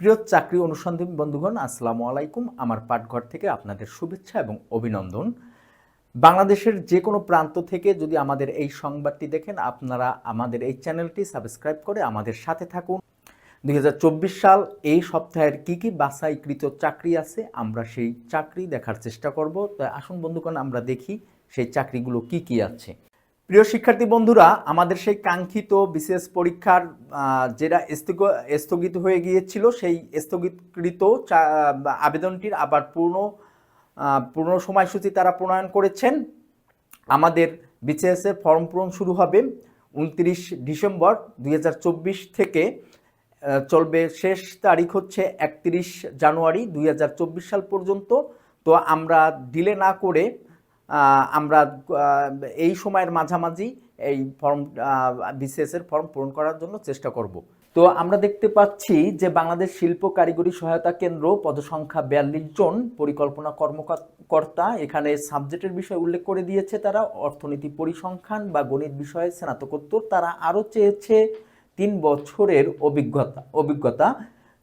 প্রিয় চাকরি অনুসন্ধানী বন্ধুগণ, আসসালামু আলাইকুম। আমার পাঠঘর থেকে আপনাদের শুভেচ্ছা এবং অভিনন্দন। বাংলাদেশের যে কোনো প্রান্ত থেকে যদি আমাদের এই সংবাদটি দেখেন, আপনারা আমাদের এই চ্যানেলটি সাবস্ক্রাইব করে আমাদের সাথে থাকুন। দুই হাজার চব্বিশ সাল এই সপ্তাহের কি কি বাছাইকৃত চাকরি আছে, আমরা সেই চাকরি দেখার চেষ্টা করব। তাই আসুন বন্ধুগণ, আমরা দেখি সেই চাকরিগুলো কি কি আছে। প্রিয় শিক্ষার্থী বন্ধুরা, আমাদের সেই কাঙ্ক্ষিত বিশেষ পরীক্ষার যেটা স্থগিত হয়ে গিয়েছিল, সেই স্থগিতকৃত আবেদনটির আবার পূর্ণ পূর্ণ সময়সূচি তারা প্রণয়ন করেছেন। আমাদের বিসিএস এর ফর্ম পূরণ শুরু হবে উনত্রিশ ডিসেম্বর দুই হাজার চব্বিশ থেকে চলবে শেষ তারিখ হচ্ছে একত্রিশ জানুয়ারি দুই হাজার চব্বিশ সাল পর্যন্ত। তো আমরা ডিলে না করে আমরা এই সময়ের মাঝামাঝি এই ফর্ম বিসিএস এর ফর্ম পূরণ করার জন্য চেষ্টা করব। তো আমরা দেখতে পাচ্ছি যে বাংলাদেশ শিল্প কারিগরি সহায়তা কেন্দ্র পদসংখ্যা বিয়াল্লিশ জন পরিকল্পনা কর্মকর্তা এখানে সাবজেক্টের বিষয় উল্লেখ করে দিয়েছে তারা, অর্থনীতি পরিসংখ্যান বা গণিত বিষয়ে স্নাতকোত্তর তারা আরও চেয়েছে তিন বছরের অভিজ্ঞতা অভিজ্ঞতা।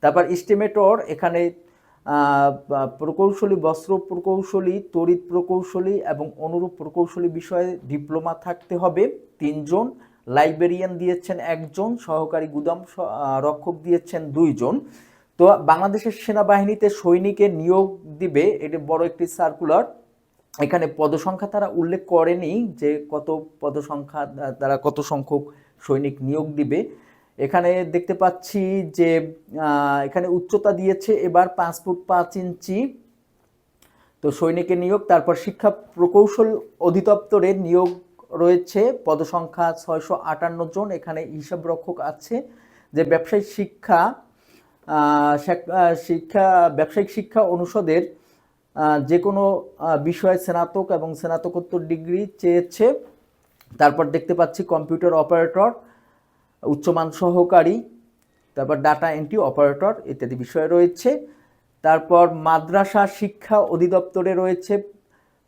তারপর এস্টিমেটর এখানে প্রকৌশলী, বস্ত্র প্রকৌশলী, তড়িৎ প্রকৌশলী এবং অনুরূপ প্রকৌশলী বিষয়ে ডিপ্লোমা থাকতে হবে তিনজন। লাইব্রেরিয়ান দিয়েছেন একজন, সহকারী গুদাম রক্ষক দিয়েছেন দুইজন। তো বাংলাদেশের সেনাবাহিনীতে সৈনিকের নিয়োগ দিবে, এটি বড় একটি সার্কুলার এখানে পদসংখ্যা তারা উল্লেখ করেনি যে কত পদসংখ্যা তারা কত সংখ্যক সৈনিক নিয়োগ দিবে। এখানে দেখতে পাচ্ছি যে এখানে উচ্চতা দিয়েছে এবার পাঁচ ফুট পাঁচ ইঞ্চি। তো সৈনিকের নিয়োগ, তারপর শিক্ষা প্রকৌশল অধিদপ্তরের নিয়োগ রয়েছে। পদসংখ্যা ছয়শো আটান্ন জন, এখানে হিসাবরক্ষক আছে। যে ব্যবসায়িক শিক্ষা শিক্ষা, ব্যবসায়িক শিক্ষা অনুষদের যে কোনো বিষয়ে স্নাতক এবং স্নাতকোত্তর ডিগ্রি চেয়েছে। তারপর দেখতে পাচ্ছি কম্পিউটার অপারেটর উচ্চমান সহকারী, তারপর ডাটা এন্ট্রি অপারেটর ইত্যাদি বিষয় রয়েছে। তারপর মাদ্রাসা শিক্ষা অধিদপ্তরে রয়েছে,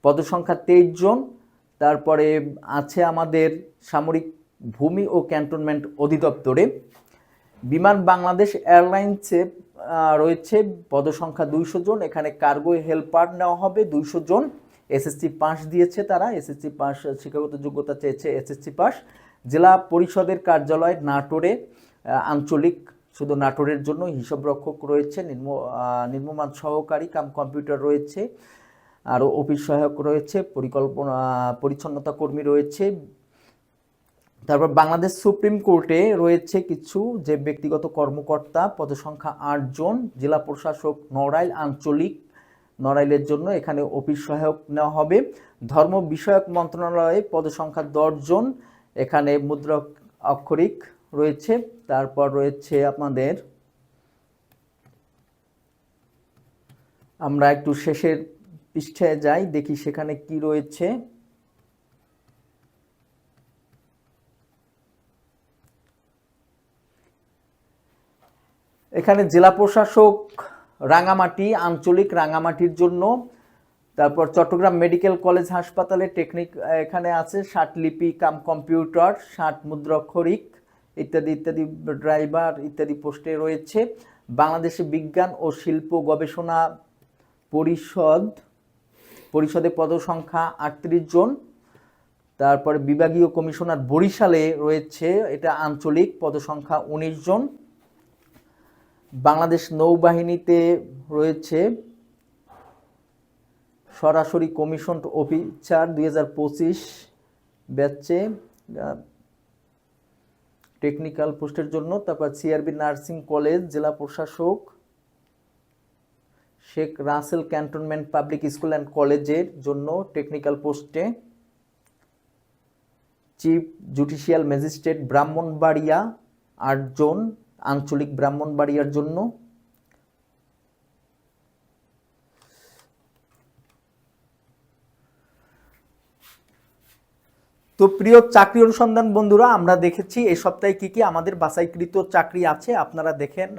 পদসংখ্যা তেইশ জন। তারপরে আছে আমাদের সামরিক ভূমি ও ক্যান্টনমেন্ট অধিদপ্তরে। বিমান বাংলাদেশ এয়ারলাইন্সে রয়েছে, পদসংখ্যা দুইশো জন। এখানে কার্গো হেল্পার নেওয়া হবে দুইশো জন। এসএসসি পাস দিয়েছে তারা। এসএসসি পাস শিক্ষাগত যোগ্যতা চেয়েছে এসএসসি পাস জেলা পরিষদের কার্যালয় নাটোরে আঞ্চলিক শুধু নাটোরের জন্য হিসাব রক্ষক রয়েছে, নির্ম নির্মমান সহকারী কাম কম্পিউটার রয়েছে, আরও অফিস সহায়ক রয়েছে, পরিকল্পনা পরিচ্ছন্নতা কর্মী রয়েছে। তারপর বাংলাদেশ সুপ্রিম কোর্টে রয়েছে কিছু যে ব্যক্তিগত কর্মকর্তা, পদসংখ্যা আট জন, জেলা প্রশাসক নড়াইল, আঞ্চলিক নড়াইলের জন্য এখানে অফিস সহায়ক নেওয়া হবে। ধর্ম বিষয়ক মন্ত্রণালয়ে পদসংখ্যা দশ জন এখানে মুদ্রা অক্ষরিক রয়েছে, তারপর রয়েছে আপনাদের, আমরা একটু শেষের পৃষ্ঠায় যাই, দেখি সেখানে কি রয়েছে। এখানে জেলা প্রশাসক রাঙামাটি, আঞ্চলিক রাঙামাটির জন্য তারপর চট্টগ্রাম মেডিকেল কলেজ হাসপাতালে টেকনিক এখানে আছে, ষাট লিপি কাম কম্পিউটার, ষাট মুদ্রাক্ষরিক ইত্যাদি ইত্যাদি ড্রাইভার, ইত্যাদি পোস্টে রয়েছে। বাংলাদেশে বিজ্ঞান ও শিল্প গবেষণা পরিষদ, পরিষদে পদসংখ্যা আটত্রিশ জন। তারপরে বিভাগীয় কমিশনার বরিশালে রয়েছে, এটা আঞ্চলিক, পদসংখ্যা উনিশ জন। বাংলাদেশ নৌবাহিনীতে রয়েছে সরাসরি কমিশন অফিসার দুই হাজার পঁচিশ ব্যাচে টেকনিক্যাল পোস্টের জন্য, তারপর সিআরবি নার্সিং কলেজ জেলা প্রশাসক, Sheikh Russel cantonment public school and কলেজের জন্য টেকনিক্যাল পোস্টে, চিফ জুডিশিয়াল ম্যাজিস্ট্রেট ব্রাহ্মণবাড়িয়া আটজন, আঞ্চলিক ব্রাহ্মণবাড়িয়ার জন্য তো প্রিয় চাকরি অনুসন্ধান বন্ধুরা, আমরা দেখেছি এই সপ্তাহে কি কি আমাদের বাছাইকৃত চাকরি আছে, আপনারা দেখেন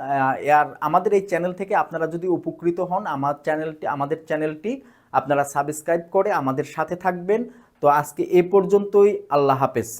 আর আমাদের এই চ্যানেল থেকে আপনারা যদি উপকৃত হন, আমার চ্যানেলটি, আমাদের চ্যানেলটি আপনারা সাবস্ক্রাইব করে আমাদের সাথে থাকবেন। তো আজকে এ পর্যন্তই, আল্লাহ হাফেজ।